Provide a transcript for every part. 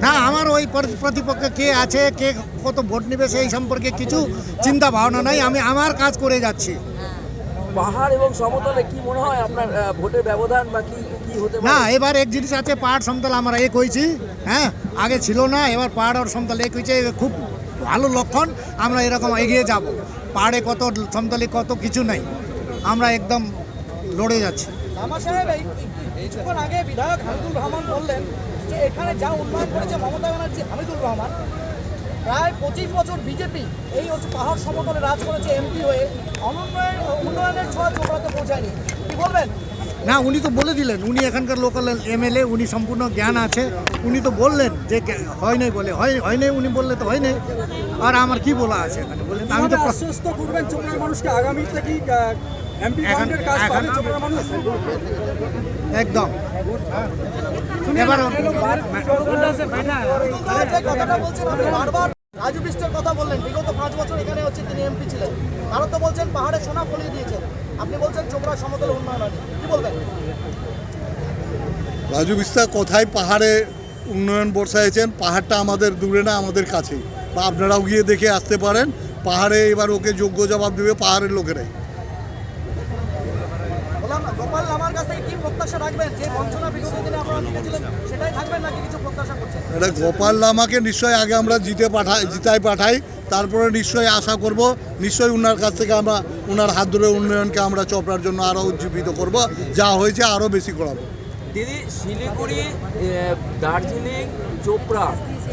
না আমার ওই প্রতি- প্রতিপক্ষে কে আছে কে কত ভোট নেবে সেই সম্পর্কে কিছু চিন্তা ভাবনা নাই আমি আমার কাজ করে যাচ্ছি। পাহাড় এবং সমতলে কি মনে হয় আপনার ভোটের ব্যবধান বা কি কি হতে না এবার এক জিনিস আছে পাহাড় সমতল আমরা এক হয়েছি হ্যাঁ? আগে ছিল না এবার পাহাড় আর সমতল এক হয়েছে খুব ভালো লক্ষণ আমরা এরকম এগিয়ে যাব। পাহাড়ে কত সমতলে কত কিছু নাই আমরা একদম লড়ে যাচ্ছি। লামা সাহেব এই কিছুক্ষণ আগে বিধায়ক হামিদুল রহমান বললেন যে এখানে যা উন্নয়ন করেছে মমতা ব্যানার্জি হামিদুল রহমান প্রায় পঁচিশ বছর বিজেপি এই হচ্ছে পাহাড় সমতলে রাজ করেছে এমপি হয়ে। অনুন্নয়ন উন্নয়নের ছোঁয়া চোপড়াতে পৌঁছায়নি। কি বলবেন? না উনি তো বলে দিলেন উনি এখানকার লোকাল এমএলএ উনি সম্পূর্ণ জ্ঞান আছে। উনি তো বললেন যে হয় নাই বলে হয় হয় নাই উনি বললে তো হয় নাই। আর আমার কি বলা আছে এখানে? বললেন আমি তো আশ্বস্ত করবেন চোপড়ার মানুষকে আগামীতে কি একদম। রাজু বিষ্টের কথা বললেন। বিগত পাঁচ বছর এখানে হচ্ছে তিনি এমপি ছিলেন। তারা তো বলছেন পাহাড়ে সোনা ফলিয়ে দিয়েছেন। আপনি বলছেন চোপড়া সমতল উন্নয়ন হয়নি কি বলবেন? রাজু বিস্তার কোথায় পাহাড়ে উন্নয়ন বর্ষাইছেন? পাহাড়টা আমাদের দূরে না আমাদের কাছেই। বা আপনারাও গিয়ে দেখে আসতে পারেন। পাহাড়ে এবার ওকে যোগ্য জবাব দেবে পাহাড়ের লোকেরাই। গোপাল লামার কাছ থেকে কি প্রত্যাশা রাখবেন? যে বঞ্চনা বিগত দিনে আপনারা দেখেছিলেন সেটাই থাকবেন নাকি কিছু প্রত্যাশা করছেন? এটা গোপাল লামাকে নিশ্চয়ই আগে আমরা জিতে পাঠাই জিতায় পাঠাই তারপরে নিশ্চয়ই আশা করব নিশ্চয়ই উনার কাছ থেকে আমরা উনার হাত ধরে উন্নয়নকে আমরা চপড়ার জন্য আরও উজ্জীবিত করব যা হয়েছে আরও বেশি করাবো। দিদি শিলিগুড়ি দার্জিলিং চোপড়া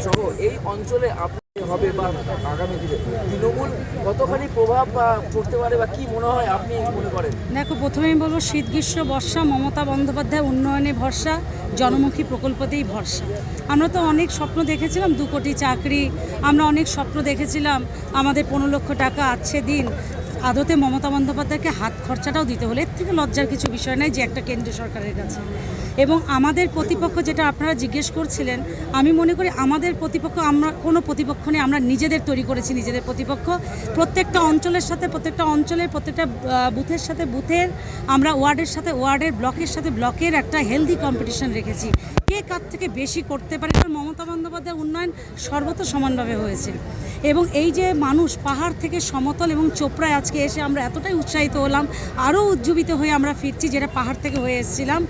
সহ এই অঞ্চলে আপনি হবে বা আগামী দিনে। তৃণমূল কতখানি প্রভাব পড়তে পারে বা কি মনে হয়, আপনি মনে করেন? দেখো, প্রথমেই বলব, শীত, গ্রীষ্ম, বর্ষা, মমতা বন্দ্যোপাধ্যায়, উন্নয়নে ভরসা, জনমুখী প্রকল্পতেই ভরসা। আমরা তো অনেক স্বপ্ন দেখেছিলাম, দু কোটি চাকরি, আমরা অনেক স্বপ্ন দেখেছিলাম, আমাদের পনেরো লক্ষ টাকা আছে দিন, আদতে মমতা বন্দ্যোপাধ্যায়কে হাত খরচাটাও দিতে হলে। এর থেকে লজ্জার কিছু বিষয় নাই যে একটা কেন্দ্রীয় সরকারের কাছে। এবং আমাদের প্রতিপক্ষ যেটা আপনারা জিজ্ঞেস করছিলেন, আমি মনে করি আমাদের প্রতিপক্ষ আমরা, কোনো প্রতিপক্ষ নেই, আমরা নিজেদের তৈরি করেছি নিজেদের প্রতিপক্ষ। প্রত্যেকটা অঞ্চলের সাথে, প্রত্যেকটা অঞ্চলের, প্রত্যেকটা বুথের সাথে, বুথের আমরা ওয়ার্ডের সাথে, ওয়ার্ডের ব্লকের সাথে, ব্লকের একটা হেলদি কম্পিটিশন রেখেছি। কে কার থেকে বেশি করতে পারে কারণ মমতা বন্দ্যোপাধ্যায়ের উন্নয়ন সর্বত সমানভাবে হয়েছে। এবং এই যে মানুষ পাহাড় থেকে সমতল এবং চোপড়ায় আজকে এসে আমরা এতটাই উৎসাহিত হলাম, আরও উজ্জীবিত হয়ে আমরা ফিরছি যেটা পাহাড় থেকে হয়ে এসেছিলাম,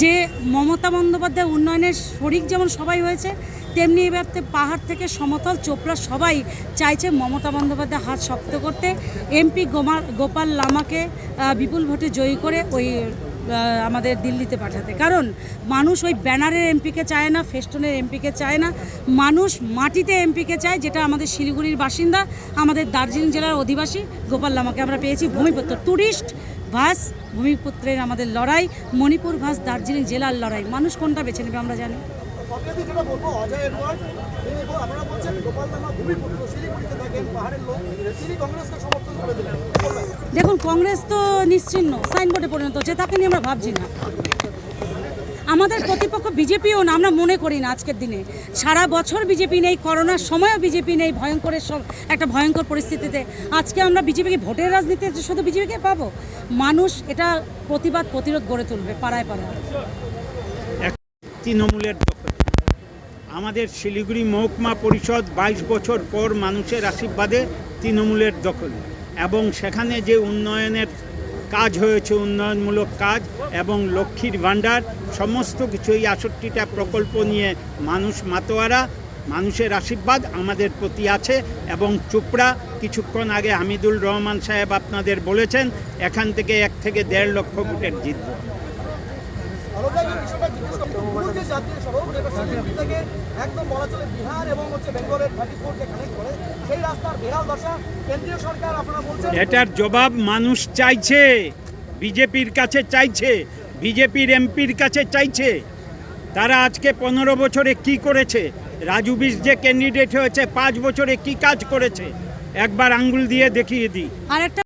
যে মমতা বন্দ্যোপাধ্যায় উন্নয়নের শরিক যেমন সবাই হয়েছে, তেমনি এবার পাহাড় থেকে সমতল চোপড়া সবাই চাইছে মমতা বন্দ্যোপাধ্যায় হাত শক্ত করতে। এমপি গোমাল গোপাল লামাকে বিপুল ভোটে জয়ী করে ওই আমাদের দিল্লিতে পাঠাতে। কারণ মানুষ ওই ব্যানারের এমপিকে চায় না, ফেস্টনের এমপিকে চায় না। মানুষ মাটিতে এমপিকে চায়, যেটা আমাদের শিলিগুড়ির বাসিন্দা, আমাদের দার্জিলিং জেলার অধিবাসী গোপাল লামাকে আমরা পেয়েছি। ভূমিপুত্র ট্যুরিস্ট ভাস, ভূমিপুত্রের আমাদের লড়াই, মণিপুর ভাস, দার্জিলিং জেলার লড়াই। মানুষ কোনটা বেছে নেবে আমরা জানি। সবচেয়ে যেটা বলব অজয় এডওয়ার্ড তিনি আপনারা বলছেন গোপাল ভূমিপুত্র শিলিগুড়িতে থাকেন পাহাড়ের লোক তিনি কংগ্রেসকে সমর্থন করে দিলেন। দেখুন কংগ্রেস তো নিশ্চিন্ন সাইনবোর্ডে পরিণত হচ্ছে তাকে নিয়ে আমরা ভাবছি না। আমাদের প্রতিপক্ষ বিজেপিও না আমরা মনে করি না আজকের দিনে। সারা বছর বিজেপি নেই করোনার সময়ও বিজেপি নেই ভয়ঙ্করের সব একটা ভয়ঙ্কর পরিস্থিতিতে। আজকে আমরা বিজেপিকে ভোটের রাজনীতিতে শুধু বিজেপিকে পাবো মানুষ এটা প্রতিবাদ প্রতিরোধ গড়ে তুলবে পাড়ায় পাড়ায়। তৃণমূলের আমাদের শিলিগুড়ি মহকুমা পরিষদ বাইশ বছর পর মানুষের আশীর্বাদে তৃণমূলের দখলে এবং সেখানে যে উন্নয়নের কাজ হয়েছে, উন্নয়নমূলক কাজ এবং লক্ষ্মীর ভাণ্ডার, সমস্ত কিছু এই আষট্টিটা প্রকল্প নিয়ে মানুষ মাতোয়ারা, মানুষের আশীর্বাদ আমাদের প্রতি আছে এবং চোপড়া, কিছুক্ষণ আগে হামিদুল রহমান সাহেব আপনাদের বলেছেন, এখান থেকে এক থেকে দেড় লক্ষ ভোটের জিতব আলোচনায় যে বিষয়টা জিজ্ঞেস করতে মূল যে জাতীয় সড়ক যেটা শিলিগুড়ি থেকে একদম বলা চলে বিহার এবং হচ্ছে বেঙ্গলের থার্টি ফোরকে কানেক্ট করে সেই রাস্তার বেহাল দশা কেন্দ্রীয় সরকার আপনারা বলছেন। এটার জবাব মানুষ চাইছে বিজেপির কাছে চাইছে বিজেপির এমপির কাছে চাইছে। তারা আজকে পনেরো বছরে কি করেছে? রাজু বিশ যে ক্যান্ডিডেট হয়েছে পাঁচ বছরে কি কাজ করেছে? একবার আঙ্গুল দিয়ে দেখিয়ে দিই। আর একটা